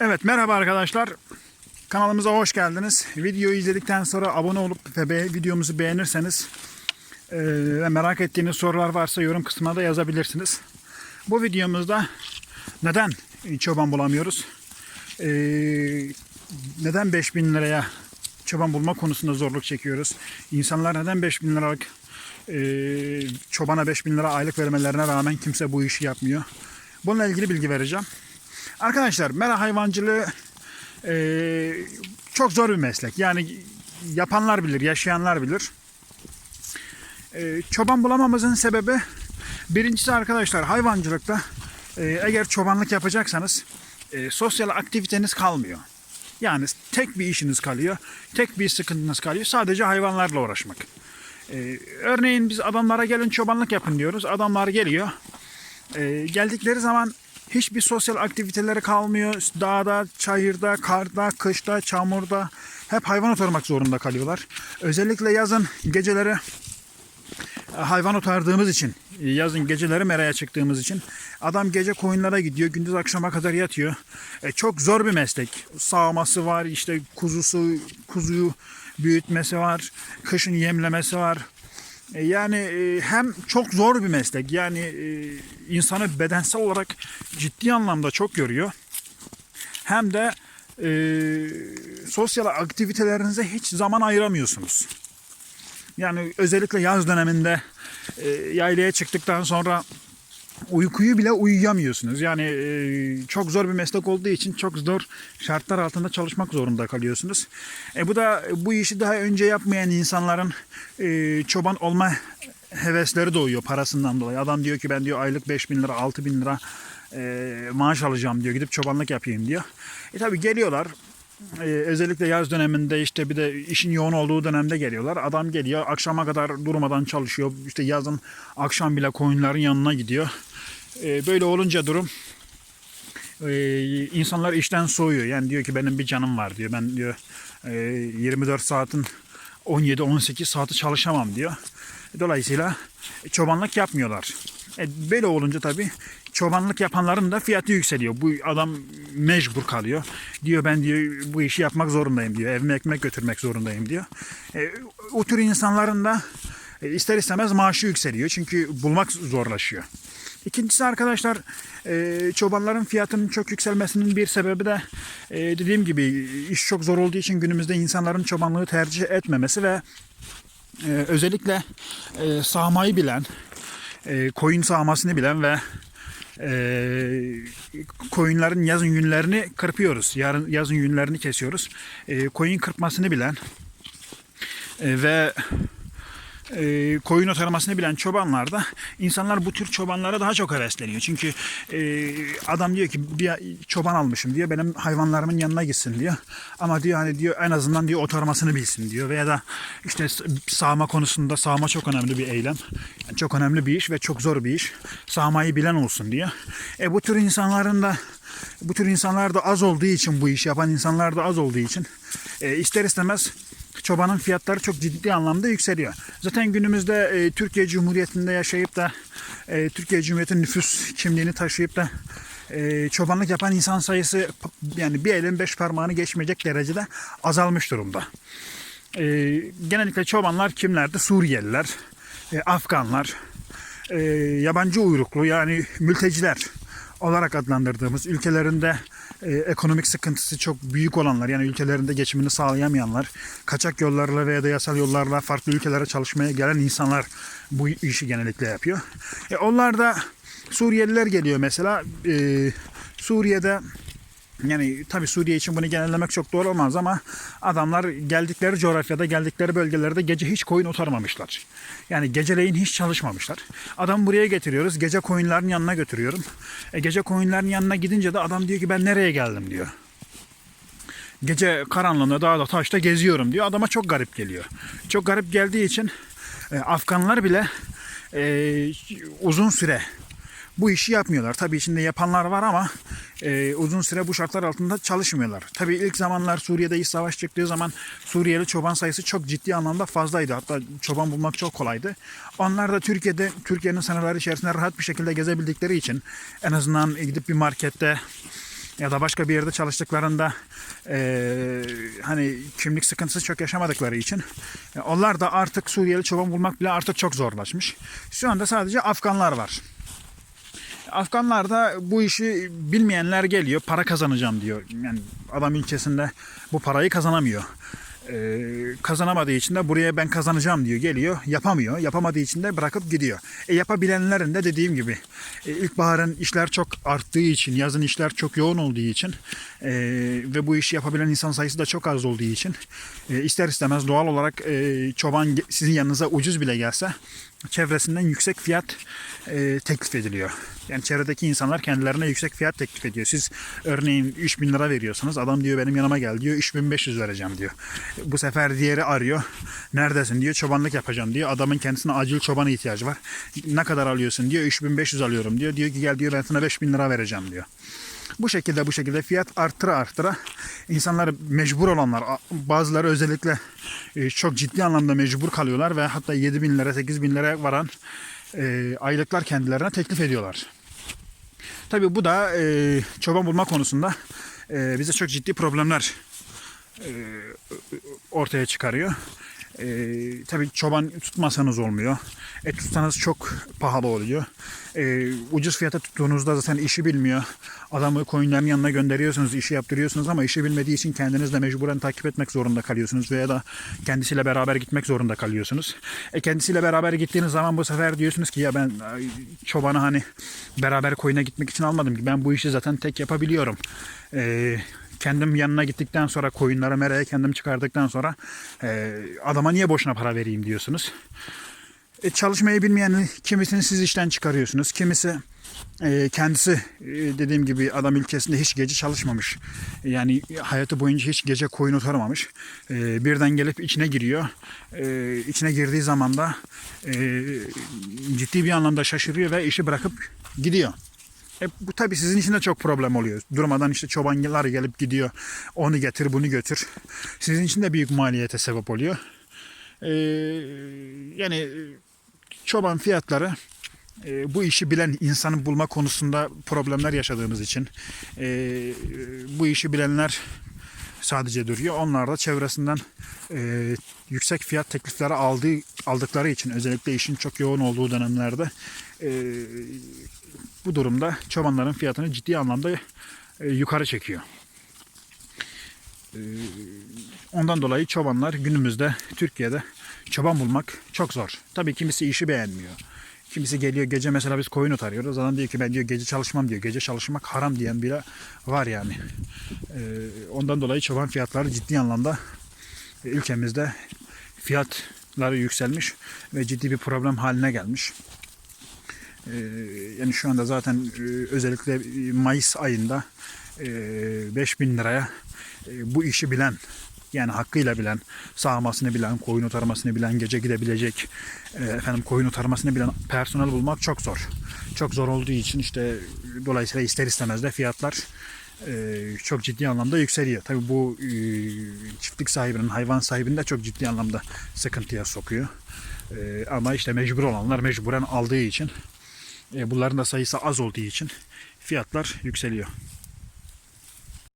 Evet merhaba arkadaşlar. Kanalımıza hoş geldiniz. Videoyu izledikten sonra abone olup ve videomuzu beğenirseniz e, ve merak ettiğiniz sorular varsa yorum kısmına da yazabilirsiniz. Bu videomuzda neden çoban bulamıyoruz? E, neden 5000 liraya çoban bulma konusunda zorluk çekiyoruz? İnsanlar neden 5000 liralık e, çobana 5000 lira aylık vermelerine rağmen kimse bu işi yapmıyor? Bununla ilgili bilgi vereceğim. Arkadaşlar mera hayvancılığı eee, çok zor bir meslek. Yani yapanlar bilir, yaşayanlar bilir. Eee, çoban bulamamızın sebebi birincisi arkadaşlar hayvancılıkta eee, eğer çobanlık yapacaksanız eee, sosyal aktiviteniz kalmıyor. Yani tek bir işiniz kalıyor, tek bir sıkıntınız kalıyor. Sadece hayvanlarla uğraşmak. Eee, örneğin biz adamlara gelin çobanlık yapın diyoruz. Adamlar geliyor. Ee, geldikleri zaman hiçbir sosyal aktiviteleri kalmıyor. Dağda, çayırda, karda, kışta, çamurda hep hayvan otarmak zorunda kalıyorlar. Özellikle yazın geceleri e, hayvan otardığımız için, yazın geceleri meraya çıktığımız için adam gece koyunlara gidiyor, gündüz akşama kadar yatıyor. E, çok zor bir meslek. Sağması var, işte kuzusu, kuzuyu büyütmesi var, kışın yemlemesi var. E, Yani e, hem çok zor bir meslek. Yani e, insanı bedensel olarak ciddi anlamda çok yoruyor. Hem de e, sosyal aktivitelerinize hiç zaman ayıramıyorsunuz. Yani özellikle yaz döneminde e, yaylaya çıktıktan sonra uykuyu bile uyuyamıyorsunuz. Yani e, çok zor bir meslek olduğu için çok zor şartlar altında çalışmak zorunda kalıyorsunuz. E, bu da bu işi daha önce yapmayan insanların e, çoban olma hevesleri doğuyor parasından dolayı. Adam diyor ki ben diyor aylık 5 bin lira 6 bin lira e, maaş alacağım diyor. Gidip çobanlık yapayım diyor. E tabi geliyorlar. Özellikle yaz döneminde işte bir de işin yoğun olduğu dönemde geliyorlar. Adam geliyor akşama kadar durmadan çalışıyor. İşte yazın akşam bile koyunların yanına gidiyor. Ee, böyle olunca durum e, insanlar işten soğuyor. Yani diyor ki benim bir canım var diyor. Ben diyor e, 24 saatin 17-18 saati çalışamam diyor. Dolayısıyla çobanlık yapmıyorlar. E, böyle olunca tabii çobanlık yapanların da fiyatı yükseliyor. Bu adam mecbur kalıyor. Diyor ben diyor bu işi yapmak zorundayım diyor. Evime ekmek götürmek zorundayım diyor. E, o tür insanların da e, ister istemez maaşı yükseliyor. Çünkü bulmak zorlaşıyor. İkincisi arkadaşlar e, çobanların fiyatının çok yükselmesinin bir sebebi de e, dediğim gibi iş çok zor olduğu için günümüzde insanların çobanlığı tercih etmemesi ve e, özellikle e, sağmayı bilen, koyun sağmasını bilen ve koyunların yazın yünlerini kırpıyoruz. Yarın yazın yünlerini kesiyoruz. Koyun kırpmasını bilen ve e, koyun otarmasını bilen çobanlar da insanlar bu tür çobanlara daha çok hevesleniyor. Çünkü e, adam diyor ki bir çoban almışım diyor benim hayvanlarımın yanına gitsin diyor. Ama diyor hani diyor en azından diyor otarmasını bilsin diyor. Veya da işte sağma konusunda sağma çok önemli bir eylem. Yani çok önemli bir iş ve çok zor bir iş. Sağmayı bilen olsun diyor. E bu tür insanların da bu tür insanlar da az olduğu için bu işi yapan insanlar da az olduğu için e, ister istemez çobanın fiyatları çok ciddi anlamda yükseliyor. Zaten günümüzde e, Türkiye Cumhuriyeti'nde yaşayıp da e, Türkiye Cumhuriyeti'nin nüfus kimliğini taşıyıp da e, çobanlık yapan insan sayısı yani bir elin beş parmağını geçmeyecek derecede azalmış durumda. E, genellikle çobanlar kimlerdi? Suriyeliler, e, Afganlar, e, yabancı uyruklu yani mülteciler olarak adlandırdığımız ülkelerinde e, ekonomik sıkıntısı çok büyük olanlar yani ülkelerinde geçimini sağlayamayanlar, kaçak yollarla veya da yasal yollarla farklı ülkelere çalışmaya gelen insanlar bu işi genellikle yapıyor. E, onlar da Suriyeliler geliyor mesela. E, Suriye'de yani tabi Suriye için bunu genellemek çok doğru olmaz ama adamlar geldikleri coğrafyada, geldikleri bölgelerde gece hiç koyun otarmamışlar. Yani geceleyin hiç çalışmamışlar. Adam buraya getiriyoruz, gece koyunların yanına götürüyorum. E, gece koyunların yanına gidince de adam diyor ki ben nereye geldim diyor. Gece karanlığında dağda taşta geziyorum diyor. Adama çok garip geliyor. Çok garip geldiği için e, Afganlar bile e, uzun süre bu işi yapmıyorlar. Tabii içinde yapanlar var ama e, uzun süre bu şartlar altında çalışmıyorlar. Tabii ilk zamanlar Suriye'de iç savaş çıktığı zaman Suriyeli çoban sayısı çok ciddi anlamda fazlaydı. Hatta çoban bulmak çok kolaydı. Onlar da Türkiye'de Türkiye'nin sınırları içerisinde rahat bir şekilde gezebildikleri için en azından gidip bir markette ya da başka bir yerde çalıştıklarında e, hani kimlik sıkıntısı çok yaşamadıkları için e, onlar da artık Suriyeli çoban bulmak bile artık çok zorlaşmış. Şu anda sadece Afganlar var. Afganlar da bu işi bilmeyenler geliyor. Para kazanacağım diyor. Yani adam ilçesinde bu parayı kazanamıyor. Ee, kazanamadığı için de buraya ben kazanacağım diyor. Geliyor. Yapamıyor. Yapamadığı için de bırakıp gidiyor. E, yapabilenlerin de dediğim gibi e, ilkbaharın işler çok arttığı için, yazın işler çok yoğun olduğu için e, ve bu işi yapabilen insan sayısı da çok az olduğu için e, ister istemez doğal olarak e, çoban sizin yanınıza ucuz bile gelse çevresinden yüksek fiyat e, teklif ediliyor. Yani çevredeki insanlar kendilerine yüksek fiyat teklif ediyor. Siz örneğin 3000 lira veriyorsunuz. Adam diyor benim yanıma gel diyor. 3500 vereceğim diyor. Bu sefer diğeri arıyor. Neredesin diyor. Çobanlık yapacağım diyor. Adamın kendisine acil çobana ihtiyacı var. Ne kadar alıyorsun diyor. 3500 alıyorum diyor. Diyor ki gel diyor ben sana 5000 lira vereceğim diyor. Bu şekilde bu şekilde fiyat arttıra arttıra insanlar mecbur olanlar bazıları özellikle e, çok ciddi anlamda mecbur kalıyorlar ve hatta 7 bin lira 8 bin lira varan e, aylıklar kendilerine teklif ediyorlar. Tabi bu da e, çoban bulma konusunda bize çok ciddi problemler ortaya çıkarıyor. E, tabii çoban tutmasanız olmuyor. Et tutsanız çok pahalı oluyor. E, ucuz fiyata tuttuğunuzda zaten işi bilmiyor. Adamı koyunların yanına gönderiyorsunuz, işi yaptırıyorsunuz ama işi bilmediği için kendiniz de mecburen takip etmek zorunda kalıyorsunuz veya da kendisiyle beraber gitmek zorunda kalıyorsunuz. E kendisiyle beraber gittiğiniz zaman bu sefer diyorsunuz ki ya ben ay, çobanı hani beraber koyuna gitmek için almadım ki ben bu işi zaten tek yapabiliyorum. E, kendim yanına gittikten sonra koyunlara meraya kendim çıkardıktan sonra e, adama niye boşuna para vereyim diyorsunuz. E, çalışmayı bilmeyen kimisini siz işten çıkarıyorsunuz. Kimisi e, kendisi e, dediğim gibi adam ülkesinde hiç gece çalışmamış. Yani hayatı boyunca hiç gece koyun otarmamış. E, birden gelip içine giriyor. E, içine girdiği zaman da e, ciddi bir anlamda şaşırıyor ve işi bırakıp gidiyor. E, bu tabii sizin için de çok problem oluyor. Durmadan işte çobanlar gelip gidiyor. Onu getir bunu götür. Sizin için de büyük maliyete sebep oluyor. E, yani e, çoban fiyatları e, bu işi bilen insanı bulma konusunda problemler yaşadığımız için e, bu işi bilenler sadece duruyor. Onlar da çevresinden e, yüksek fiyat teklifleri aldığı aldıkları için özellikle işin çok yoğun olduğu dönemlerde e, bu durumda çobanların fiyatını ciddi anlamda e, yukarı çekiyor. E, ondan dolayı çobanlar günümüzde Türkiye'de çoban bulmak çok zor. Tabii kimisi işi beğenmiyor. Kimisi geliyor gece mesela biz koyun otarıyoruz. Adam diyor ki ben diyor gece çalışmam diyor. Gece çalışmak haram diyen bile var yani. E, ondan dolayı çoban fiyatları ciddi anlamda e, ülkemizde fiyatları yükselmiş ve ciddi bir problem haline gelmiş. Ee, yani şu anda zaten e, özellikle e, Mayıs ayında e, 5000 liraya e, bu işi bilen yani hakkıyla bilen, sağmasını bilen, koyun otarmasını bilen, gece gidebilecek, e, efendim koyun otarmasını bilen personel bulmak çok zor. Çok zor olduğu için işte dolayısıyla ister istemez de fiyatlar e, çok ciddi anlamda yükseliyor. Tabii bu e, çiftlik sahibinin, hayvan sahibini de çok ciddi anlamda sıkıntıya sokuyor. E, ama işte mecbur olanlar mecburen aldığı için e, bunların da sayısı az olduğu için fiyatlar yükseliyor.